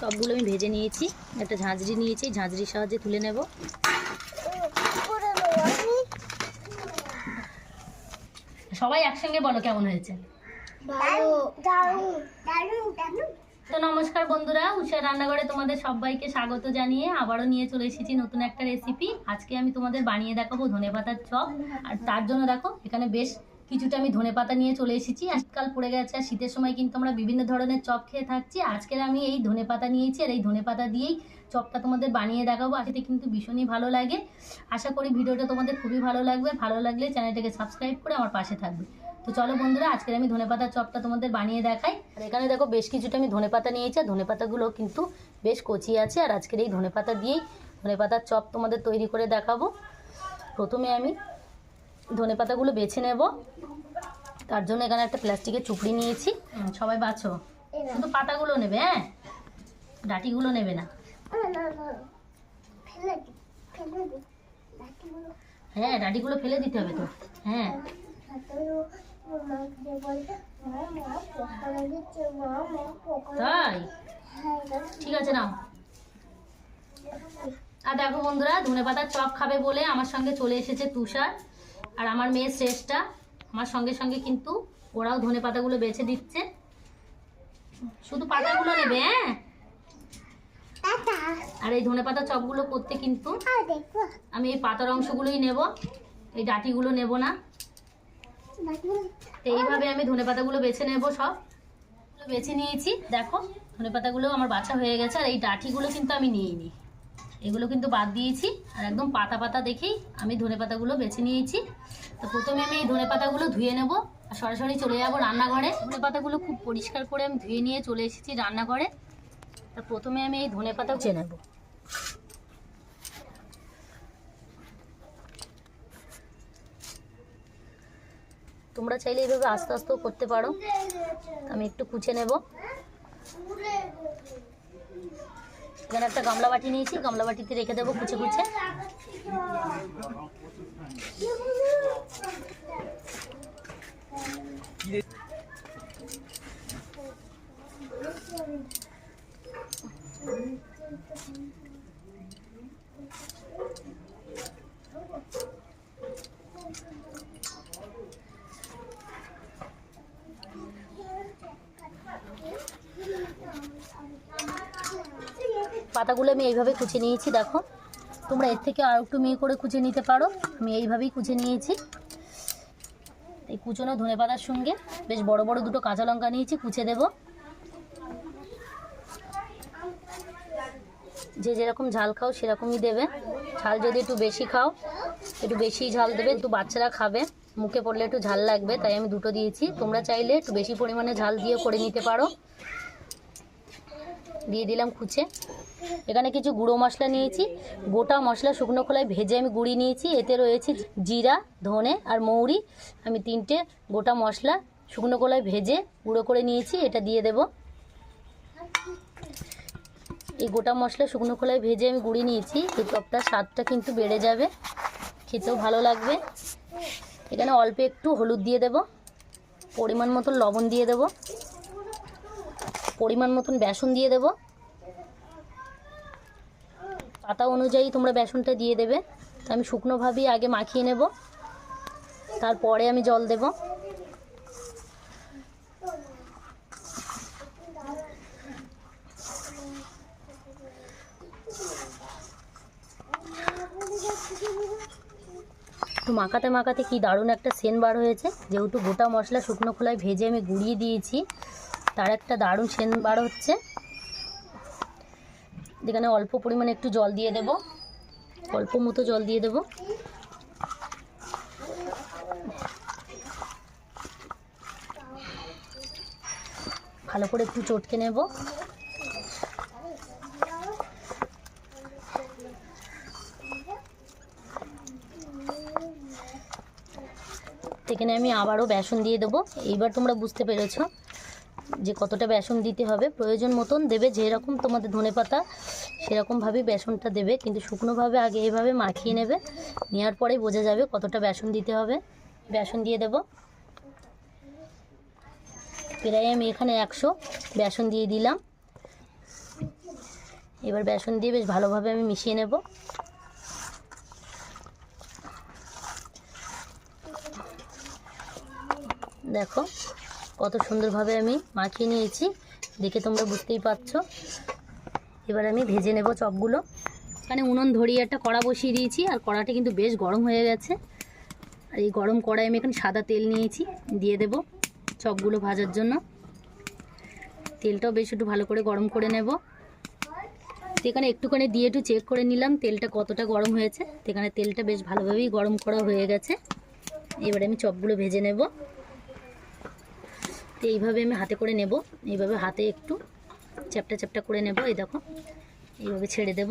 চপগুলো আমি ভেজে নিয়েছি। একটা ঝাঁঝরি নিয়েছি ঝাঁঝরির সাহায্যে তুলে নেব। সবাই একসঙ্গে বলো কেমন হয়েছে? তো নমস্কার বন্ধুরা উষা রান্নাঘরে তোমাদের সবাইকে স্বাগত জানিয়ে আবারও নিয়ে চলে এসেছি নতুন একটা রেসিপি আজকে আমি তোমাদের বানিয়ে দেখাবো ধনেপাতার চপ। আর তার জন্য দেখো এখানে বেশ কিছুটা আমি ধনেপাতা নিয়ে চলে এসেছি। আজকাল পড়ে গেছে, আর শীতের সময় কিন্তু আমরা বিভিন্ন ধরনের চপ খেয়ে থাকছি। আজকের আমি এই ধনেপাতা নিয়েছি, আর এই ধনেপাতা দিয়েই চপটা তোমাদের বানিয়ে দেখাবো। খেতে কিন্তু ভীষণই ভালো লাগে। আশা করি ভিডিওটা তোমাদের খুবই ভালো লাগবে। ভালো লাগলে চ্যানেলটাকে সাবস্ক্রাইব করে আমার পাশে থাকবে। তো চলো বন্ধুরা, আজকের আমি ধনেপাতার চপটা তোমাদের বানিয়ে দেখাই। আর এখানে দেখো বেশ কিছুটা আমি ধনেপাতা নিয়েছি, আর ধনেপাতাগুলো কিন্তু বেশ কচি আছে। আর আজকের এই ধনেপাতা দিয়েই ধনেপাতার চপ তোমাদের তৈরি করে দেখাবো। প্রথমে আমি ধনেপাতাগুলো বেছে নেব। তার জন্য এখানে একটা প্লাস্টিকের চুপড়ি নিয়েছি। সবাই বাছো। শুধু পাতাগুলো নেবে হ্যাঁ? ডাটিগুলো নেবে না। হ্যাঁ ডাটিগুলো ফেলে দিতে হবে তো। হ্যাঁ। তাই? ঠিক আছে, নাও। আর দেখো বন্ধুরা, ধনে পাতার চপ খাবে বলে আমার সঙ্গে চলে এসেছে তুষার। আর আমার মেয়ে শ্রেষ্ঠা আমার সঙ্গে সঙ্গে কিন্তু ওরাও ধনে পাতাগুলো বেছে দিচ্ছে। শুধু পাতাগুলো নেবে হ্যাঁ? আর এই ধনে পাতা চপগুলো করতে কিন্তু আমি এই পাতার অংশগুলোই নেব এই ডাটিগুলো নেব না। তো এইভাবে আমি ধনে পাতাগুলো বেছে নেব সব। বেছে নিয়েছি দেখো ধনে পাতাগুলো আমার বাছা হয়ে গেছে আর এই ডাঁটিগুলো কিন্তু আমি নিইনি। এগুলো কিন্তু বাদ দিয়েছি। আর একদম পাতা পাতা দেখেই আমি ধনে পাতাগুলো বেছে নিয়েছি। তো প্রথমে আমি এই ধনে পাতাগুলো ধুয়ে নেব আর সরাসরি চলে যাব রান্নাঘরে। ধনে পাতাগুলো খুব পরিষ্কার করে আমি ধুয়ে নিয়ে চলে এসেছি রান্নাঘরে। তা প্রথমে আমি এই ধনে পাতা চেয়ে নেব। তোমরা চাইলে এইভাবে আস্তে আস্তেও করতে পারো। আমি একটু কুচে নেব। এখানে একটা গামলা বাটি নিয়েছি গামলা বাটিতে রেখে দেবো কুচে কুচে। পাতাগুলো আমি এইভাবে কুচে নিয়েছি, দেখো। তোমরা এর থেকে আর একটু মেয়ে করে কুচে নিতে পারো। আমি এইভাবেই কুচে নিয়েছি। এই কুচনো ধনে পাতার সঙ্গে বেশ বড় বড় দুটো কাঁচা লঙ্কা নিয়েছি, কুচে দেব। যে যেরকম ঝাল খাও, সেরকমই দেবে। ঝাল যদি একটু বেশি খাও, একটু বেশি ঝাল দেবে, একটু বাচ্চারা খাবে। মুখে পড়লে একটু ঝাল লাগবে, তাই আমি দুটো দিয়েছি। তোমরা চাইলে একটু বেশি পরিমাণে ঝাল দিয়ে করে নিতে পারো। দিয়ে দিলাম কুচে। এখানে কিছু গুঁড়ো মশলা নিয়েছি। গোটা মশলা শুকনো খোলায় ভেজে আমি গুঁড়ি নিয়েছি। এতে রয়েছে জিরা, ধনে আর মৌরি। আমি তিনটে গোটা মশলা শুকনো খোলায় ভেজে গুঁড়ো করে নিয়েছি। এটা দিয়ে দেব। এই গোটা মশলা শুকনো খোলায় ভেজে আমি গুঁড়ি নিয়েছি। এই চপটা স্বাদটা কিন্তু বেড়ে যাবে। খেতেও ভালো লাগবে। এখানে অল্প একটু হলুদ দিয়ে দেব। পরিমাণ মতন লবণ দিয়ে দেব। পরিমাণ মতন বেসন দিয়ে দেব। পাতা অনুযায়ী তোমরা বেসনটা দিয়ে দেবে। তো আমি শুকনোভাবেই আগে মাখিয়ে নেব। তারপরে আমি জল দেব। একটু মাখাতে মাখাতে কি দারুণ একটা সেন বার হয়েছে। যেহেতু গোটা মশলা শুকনো খোলায় ভেজে আমি গুঁড়িয়ে দিয়েছি, তার একটা দারুণ সেন বার হচ্ছে। এখানে অল্প পরিমাণে একটু জল দিয়ে দেব। অল্প মতো জল দিয়ে দেব। ভালো করে একটু চটকে নেব। এখানে আমি আবারও বেসন দিয়ে দেবো। এইবার তোমরা বুঝতে পেরেছ যে কতটা বেসন দিতে হবে। প্রয়োজন মতন দেবে, যেরকম তোমাদের ধনে পাতা সেরকমভাবেই বেসনটা দেবে, কিন্তু শুকনোভাবে আগে এভাবে মাখিয়ে নেবে, নেওয়ার পরে বোঝা যাবে কতটা বেসন দিতে হবে। বেসন দিয়ে দেব। প্রায় আমি এখানে একশো বেসন দিয়ে দিলাম। এবার বেসন দিয়ে বেশ ভালোভাবে আমি মিশিয়ে নেব। দেখো কত সুন্দরভাবে আমি মাখিয়ে নিয়েছি, দেখে তোমরা বুঝতেই পারছ। এবার আমি ভেজে নেব চপগুলো। এখানে উনুন ধরিয়ে একটা কড়া বসিয়ে দিয়েছি, আর কড়াটা কিন্তু বেশ গরম হয়ে গেছে। আর এই গরম কড়াই আমি এখানে সাদা তেল নিয়েছি, দিয়ে দেব চপগুলো ভাজার জন্য। তেলটাও বেশ একটু ভালো করে গরম করে নেব। তো এখানে একটুখানি দিয়ে একটু চেক করে নিলাম তেলটা কতটা গরম হয়েছে। তো এখানে তেলটা বেশ ভালোভাবেই গরম করা হয়ে গেছে। এবারে আমি চপগুলো ভেজে নেব। তো এইভাবে আমি হাতে করে নেব। এইভাবে হাতে একটু চ্যাপটা চ্যাপটা করে নেব, এই দেখো। এইভাবে ছেড়ে দেব।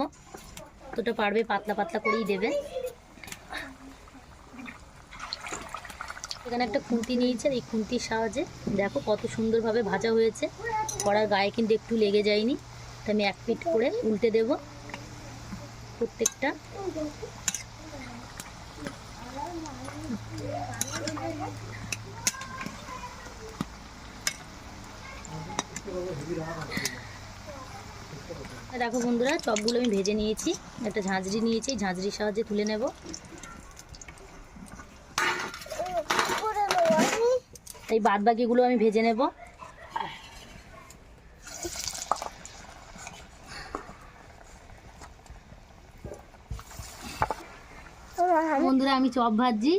তোটা পারবে, পাতলা পাতলা করেই দেবে। এখানে একটা খুন্তি নিয়েছে, এই খুন্তির সাহায্যে দেখো কত সুন্দরভাবে ভাজা হয়েছে। কড়ার গায়ে কিন্তু একটু লেগে যায়নি। তো আমি এক পিট করে উল্টে দেব। প্রত্যেকটা দেখো বন্ধুরা, চপগুলো আমি ভেজে নিয়েছি। একটা ঝাঁঝরি নিয়েছি, ঝাঁঝরির সাহায্যে তুলে নেব। এই বাদ বাকিগুলো আমি ভেজে নেব। বন্ধুরা, আমি চপ ভাজছি।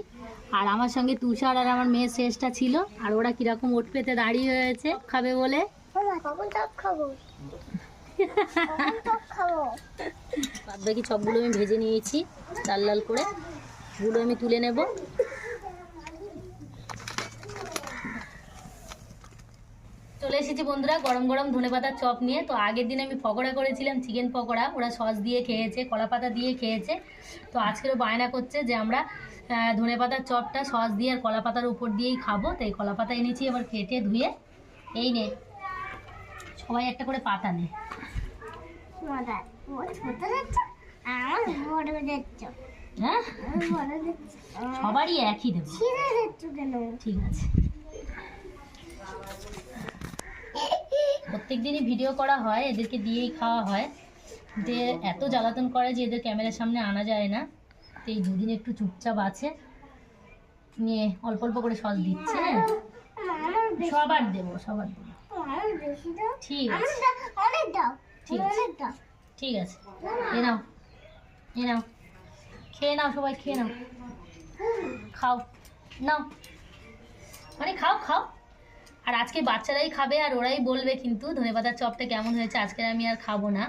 আর আমার সঙ্গে তুষার আর আমার মেয়ের শেষটা ছিল। আর ওরা কীরকম ওট পেতে দাঁড়িয়ে হয়েছে, খাবে বলে। বাদ চপগুলো আমি ভেজে নিয়েছি, লাল লাল করে। গুলো আমি তুলে নেব। চলে এসেছি বন্ধুরা, গরম গরম ধনেপাতার চপ নিয়ে। তো আগের দিন আমি পকোড়া করেছিলাম, চিকেন পকোড়া। ওরা সস দিয়ে খেয়েছে, কলা পাতা দিয়ে খেয়েছে। তো আজকেরও বায়না করছে যে আমরা ধনেপাতার চপটা সস দিয়ে আর কলা পাতার উপর দিয়েই খাব। তাই কলা পাতা এনেছি এবার কেটে ধুয়ে। এই নে। সবাই একটা করে পাতা নে। হ্যাঁ? সবারই একই দেবো। ঠিক আছে। প্রত্যেক দিনই ভিডিও করা হয় এদেরকে দিয়েই খাওয়া হয়। যে এত জ্বালাতন করে যে এদের ক্যামেরার সামনে আনা যায় না। তো এই দুদিন একটু চুপচাপ আছে। নিয়ে অল্প অল্প করে সস দিচ্ছে হ্যাঁ? সবার দেবো সবার দেবো। ঠিক আছে। ঠিক আছে। ঠিক আছে। এ নাও। এ নাও। খেয়ে নাও সবাই খেয়ে নাও। খাও। নাও। মানে খাও খাও। আর আজকে বাচ্চারাই খাবে আর ওরাই বলবে কিন্তু ধনেপাতার চপটা কেমন হয়েছে আজকে আমি আর খাব না।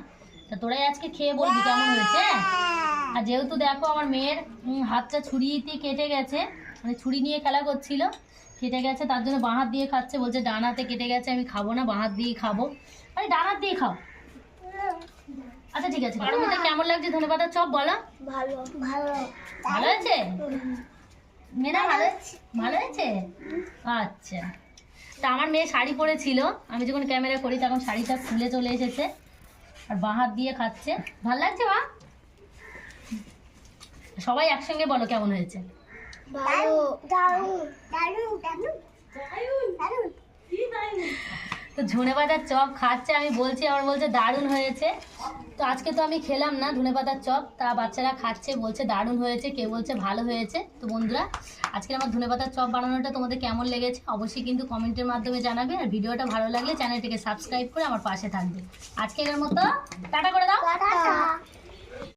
তা তোরাই আজকে খেয়ে বলবি কেমন হয়েছে আর যেহেতু দেখো আমার মেয়ের হাতটা ছুরিতে কেটে গেছে মানে ছুরি নিয়ে খেলা করছিল কেটে গেছে তার জন্য বাঁ হাত দিয়ে খাচ্ছে বলছে ডান হাতে কেটে গেছে আমি খাব না বাঁ হাত দিয়েই খাব। আরে ডান হাত দিয়ে খাও। আচ্ছা ঠিক আছে। পারমিতা কেমন লাগছে ধনেপাতার চপ বলো? ভালো ভালো। ভালো হয়েছে? মেয়েরা ভালো ভালো হয়েছে? আচ্ছা। তা আমার মেয়ে শাড়ি পরেছিল। আমি যখন ক্যামেরা করি তখন শাড়িটা খুলে চলে এসেছে। আর বাঁ হাত দিয়ে খাচ্ছে। ভালো লাগছে মা? সবাই একসঙ্গে বলো কেমন হয়েছে। তো ধনে পাতার চপ খাচ্ছে, আমি বলছি, আমার বলছে দারুণ হয়েছে। তো আজকে তো আমি খেলাম না ধনে পাতার চপ, তা বাচ্চারা খাচ্ছে, বলছে দারুণ হয়েছে কে বলছে ভালো হয়েছে। তো বন্ধুরা আজকে আমার ধনে পাতার চপ বানানোটা তোমাদের কেমন লেগেছে অবশ্যই কিন্তু কমেন্টের মাধ্যমে জানাবে, আর ভিডিওটা ভালো লাগলে চ্যানেলটিকে সাবস্ক্রাইব করে আমার পাশে থাকবে। আজকে এর মতো টাটা করে দাও।